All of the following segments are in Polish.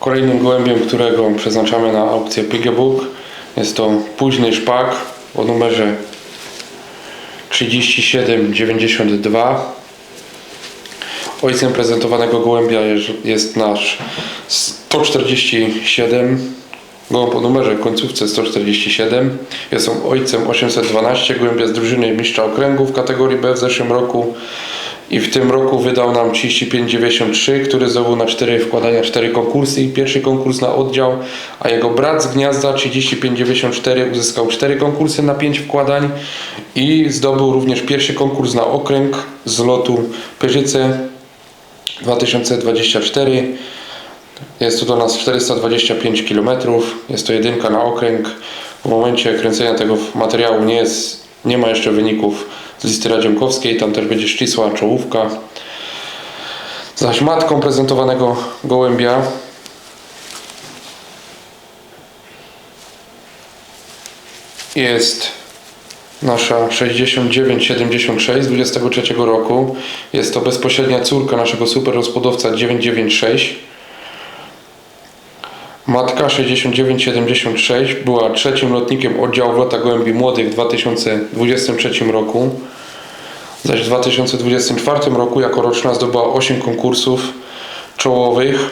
Kolejnym gołębiem, którego przeznaczamy na aukcję Piggybook jest to późny szpak o numerze 3792. Ojcem prezentowanego gołębia jest- nasz 147 gołąb o numerze końcówce 147. Jest on ojcem 812 gołębia z drużyny mistrza okręgu w kategorii B w zeszłym roku i w tym roku wydał nam 3593, który zdobył na 4 wkładania 4 konkursy i pierwszy konkurs na oddział, a jego brat z gniazda 3594 uzyskał 4 konkursy na 5 wkładań i zdobył również pierwszy konkurs na okręg z lotu Pyrzyce 2024. Jest to do nas 425 km. Jest to jedynka na okręg. W momencie kręcenia tego materiału nie, jest, nie ma jeszcze wyników z listy radzienkowskiej. Tam też będzie ścisła czołówka. Zaś matką prezentowanego gołębia jest nasza 6976 z 23 roku. Jest to bezpośrednia córka naszego super rozpłodowca 996. Matka 6976 była trzecim lotnikiem oddziału Lota Gołębi Młodych w 2023 roku. Zaś w 2024 roku jako roczna zdobyła 8 konkursów czołowych.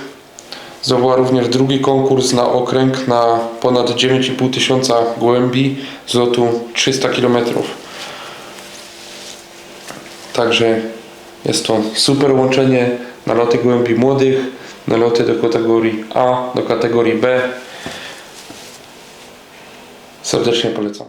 Zdobyła również drugi konkurs na okręg na ponad 9,5 tysiąca gołębi z lotu 300 km. Także jest to super łączenie na loty gołębi młodych, na loty do kategorii A, do kategorii B. Serdecznie polecam.